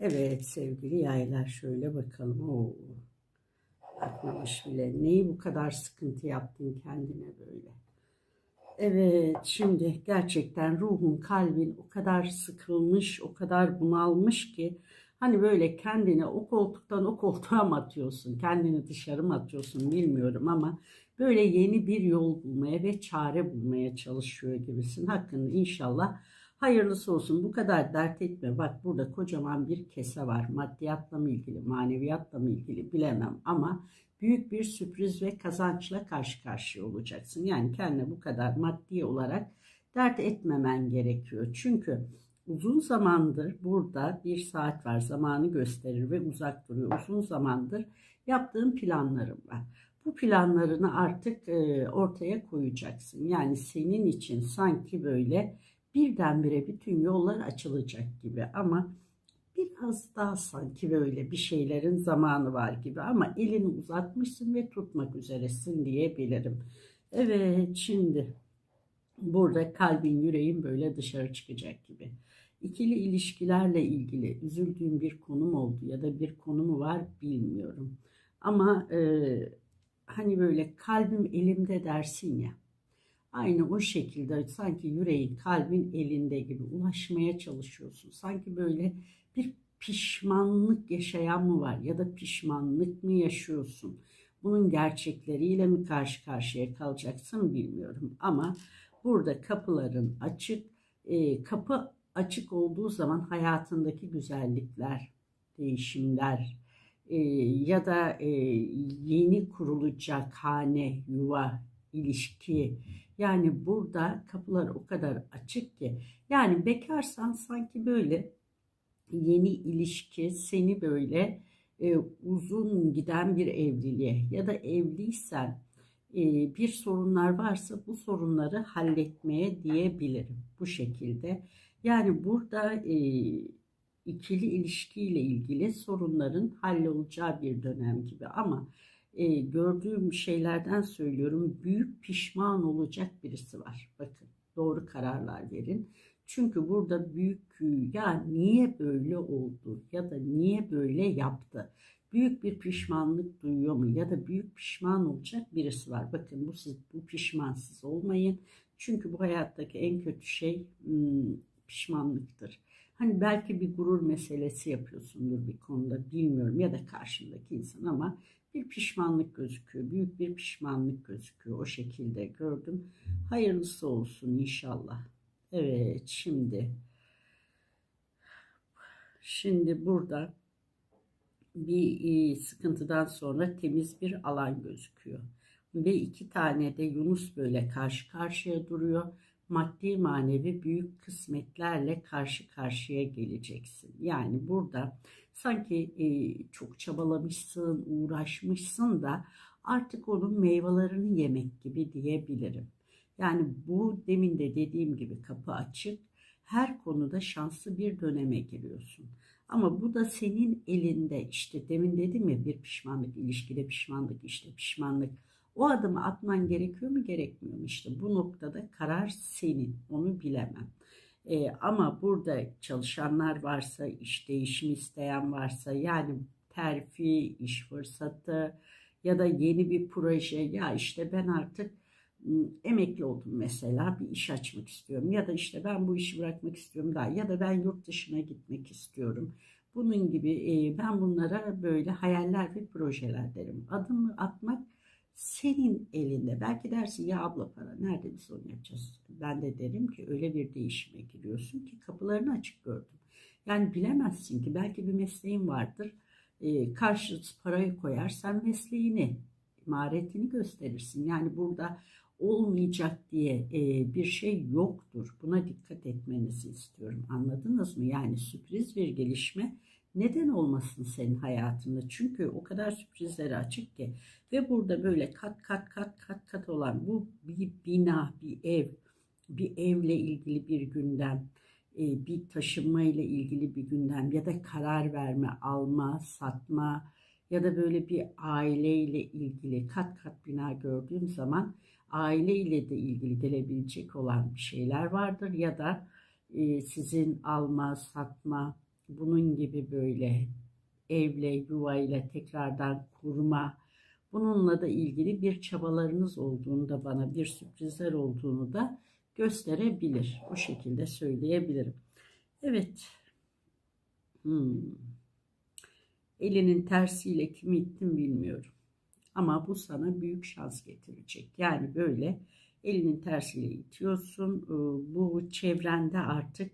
Evet sevgili yaylar şöyle bakalım. Oo. Bakmamış bile. Neyi bu kadar sıkıntı yaptın kendine böyle? Evet şimdi gerçekten ruhun kalbin o kadar sıkılmış o kadar bunalmış ki hani böyle kendini o koltuktan o koltuğa mı atıyorsun kendini dışarı mı atıyorsun bilmiyorum ama böyle yeni bir yol bulmaya ve çare bulmaya çalışıyor gibisin. Hakkında inşallah Hayırlısı olsun bu kadar dert etme. Bak burada kocaman bir kese var. Maddiyatla mı ilgili, maneviyatla mı ilgili bilemem ama büyük bir sürpriz ve kazançla karşı karşıya olacaksın. Yani kendine bu kadar maddi olarak dert etmemen gerekiyor. Çünkü uzun zamandır burada bir saat var zamanı gösterir ve uzak duruyor. Uzun zamandır yaptığın planlarım var. Bu planlarını artık ortaya koyacaksın. Yani senin için sanki böyle birdenbire bütün yollar açılacak gibi ama biraz daha sanki böyle bir şeylerin zamanı var gibi ama elini uzatmışsın ve tutmak üzeresin diyebilirim. Evet şimdi burada kalbin yüreğin böyle dışarı çıkacak gibi. İkili ilişkilerle ilgili üzüldüğüm bir konum oldu ya da bir konumu var bilmiyorum. Ama e, hani böyle kalbim elimde dersin ya Aynı o şekilde sanki yüreğin, kalbin elinde gibi ulaşmaya çalışıyorsun. Sanki böyle bir pişmanlık yaşayan mı var ya da pişmanlık mı yaşıyorsun? Bunun gerçekleriyle mi karşı karşıya kalacaksın bilmiyorum. Ama burada kapıların açık, e, kapı açık olduğu zaman hayatındaki güzellikler, değişimler e, ya da e, yeni kurulacak hane, yuva, ilişki, yani burada kapılar o kadar açık ki. Yani bekarsan sanki böyle yeni ilişki seni böyle e, uzun giden bir evliliğe ya da evliysen e, bir sorunlar varsa bu sorunları halletmeye diyebilirim bu şekilde. Yani burada e, ikili ilişkiyle ilgili sorunların hallolacağı bir dönem gibi ama e, gördüğüm şeylerden söylüyorum. Büyük pişman olacak birisi var. Bakın doğru kararlar verin. Çünkü burada büyük ya niye böyle oldu ya da niye böyle yaptı? Büyük bir pişmanlık duyuyor mu ya da büyük pişman olacak birisi var. Bakın bu siz bu pişmansız olmayın. Çünkü bu hayattaki en kötü şey hmm, pişmanlıktır. Hani belki bir gurur meselesi yapıyorsundur bir konuda bilmiyorum ya da karşındaki insan ama bir pişmanlık gözüküyor. Büyük bir pişmanlık gözüküyor. O şekilde gördüm. Hayırlısı olsun inşallah. Evet şimdi şimdi burada bir e, sıkıntıdan sonra temiz bir alan gözüküyor. Ve iki tane de Yunus böyle karşı karşıya duruyor. Maddi manevi büyük kısmetlerle karşı karşıya geleceksin. Yani burada sanki e, çok çabalamışsın, uğraşmışsın da artık onun meyvelerini yemek gibi diyebilirim. Yani bu demin de dediğim gibi kapı açık. Her konuda şanslı bir döneme giriyorsun. Ama bu da senin elinde işte demin dedim ya bir pişmanlık, ilişkide pişmanlık, işte pişmanlık. O adımı atman gerekiyor mu gerekmiyor mu? İşte bu noktada karar senin. Onu bilemem. E, ama burada çalışanlar varsa, iş değişimi isteyen varsa yani terfi, iş fırsatı ya da yeni bir proje ya işte ben artık emekli oldum mesela bir iş açmak istiyorum ya da işte ben bu işi bırakmak istiyorum daha ya da ben yurt dışına gitmek istiyorum. Bunun gibi ben bunlara böyle hayaller ve projeler derim. Adımı atmak senin elinde. Belki dersin ya abla para nerede biz onu yapacağız? Ben de derim ki öyle bir değişime giriyorsun ki kapılarını açık gördüm. Yani bilemezsin ki belki bir mesleğin vardır. E, karşılıksız parayı koyar sen mesleğini, maharetini gösterirsin. Yani burada olmayacak diye e, bir şey yoktur. Buna dikkat etmenizi istiyorum. Anladınız mı? Yani sürpriz bir gelişme Neden olmasın senin hayatında? Çünkü o kadar sürprizlere açık ki ve burada böyle kat kat kat kat kat olan bu bir bina, bir ev, bir evle ilgili bir gündem, e, bir taşınma ile ilgili bir gündem ya da karar verme, alma, satma ya da böyle bir aileyle ilgili kat kat bina gördüğüm zaman aile ile de ilgili gelebilecek olan bir şeyler vardır ya da e, sizin alma, satma, bunun gibi böyle evle, yuvayla tekrardan kurma, bununla da ilgili bir çabalarınız olduğunu da bana bir sürprizler olduğunu da gösterebilir. O şekilde söyleyebilirim. Evet. Hmm. Elinin tersiyle kimi ittin bilmiyorum. Ama bu sana büyük şans getirecek. Yani böyle elinin tersiyle itiyorsun. Ee, bu çevrende artık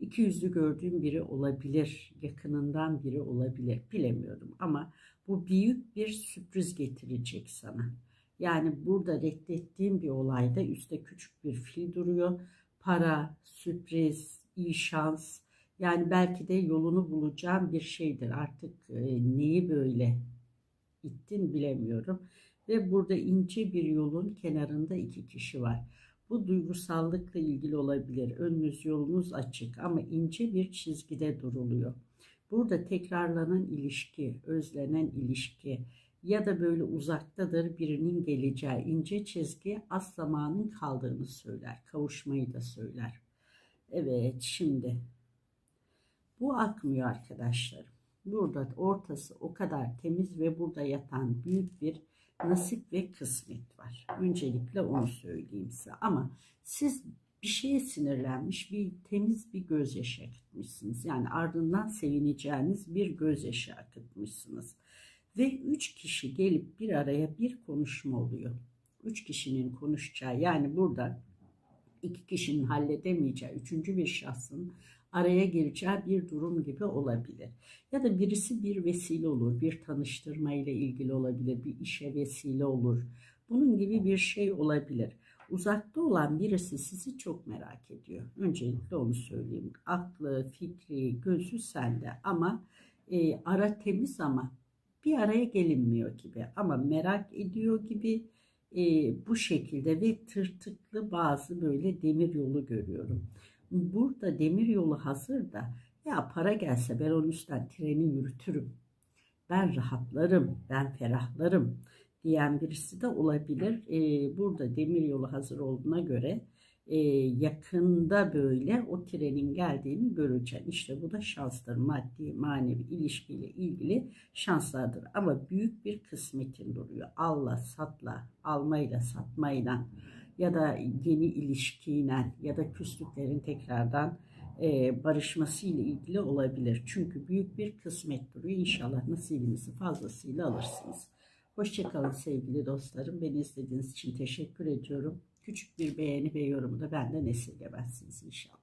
iki yüzlü gördüğün biri olabilir. Yakınından biri olabilir. Bilemiyorum ama bu büyük bir sürpriz getirecek sana. Yani burada reddettiğim bir olayda üstte küçük bir fil duruyor. Para, sürpriz, iyi şans. Yani belki de yolunu bulacağım bir şeydir. Artık e, neyi böyle ittin bilemiyorum. Ve burada ince bir yolun kenarında iki kişi var. Bu duygusallıkla ilgili olabilir. Önünüz yolunuz açık ama ince bir çizgide duruluyor. Burada tekrarlanan ilişki, özlenen ilişki ya da böyle uzaktadır birinin geleceği ince çizgi az zamanın kaldığını söyler. Kavuşmayı da söyler. Evet şimdi bu akmıyor arkadaşlarım. Burada ortası o kadar temiz ve burada yatan büyük bir nasip ve kısmet var. Öncelikle onu söyleyeyim size. Ama siz bir şeye sinirlenmiş, bir temiz bir gözyaşı akıtmışsınız. Yani ardından sevineceğiniz bir gözyaşı akıtmışsınız. Ve üç kişi gelip bir araya bir konuşma oluyor. Üç kişinin konuşacağı yani burada iki kişinin halledemeyeceği üçüncü bir şahsın araya gireceği bir durum gibi olabilir. Ya da birisi bir vesile olur, bir tanıştırma ile ilgili olabilir, bir işe vesile olur. Bunun gibi bir şey olabilir. Uzakta olan birisi sizi çok merak ediyor. Öncelikle onu söyleyeyim. Aklı, fikri, gözü sende ama e, ara temiz ama bir araya gelinmiyor gibi. Ama merak ediyor gibi e, bu şekilde ve tırtıklı bazı böyle demir yolu görüyorum. Burada demir yolu hazır da ya para gelse ben onun üstten treni yürütürüm. Ben rahatlarım, ben ferahlarım diyen birisi de olabilir. Ee, burada demir yolu hazır olduğuna göre e, yakında böyle o trenin geldiğini göreceksin. İşte bu da şanstır. Maddi, manevi ilişkiyle ilgili şanslardır. Ama büyük bir kısmetin duruyor. Allah satla, almayla, satmayla ya da yeni ilişkiyle ya da küslüklerin tekrardan e, barışması ile ilgili olabilir. Çünkü büyük bir kısmet duruyor. İnşallah nasibinizi fazlasıyla alırsınız. Hoşçakalın sevgili dostlarım. Beni izlediğiniz için teşekkür ediyorum. Küçük bir beğeni ve yorumu da benden esirgemezsiniz inşallah.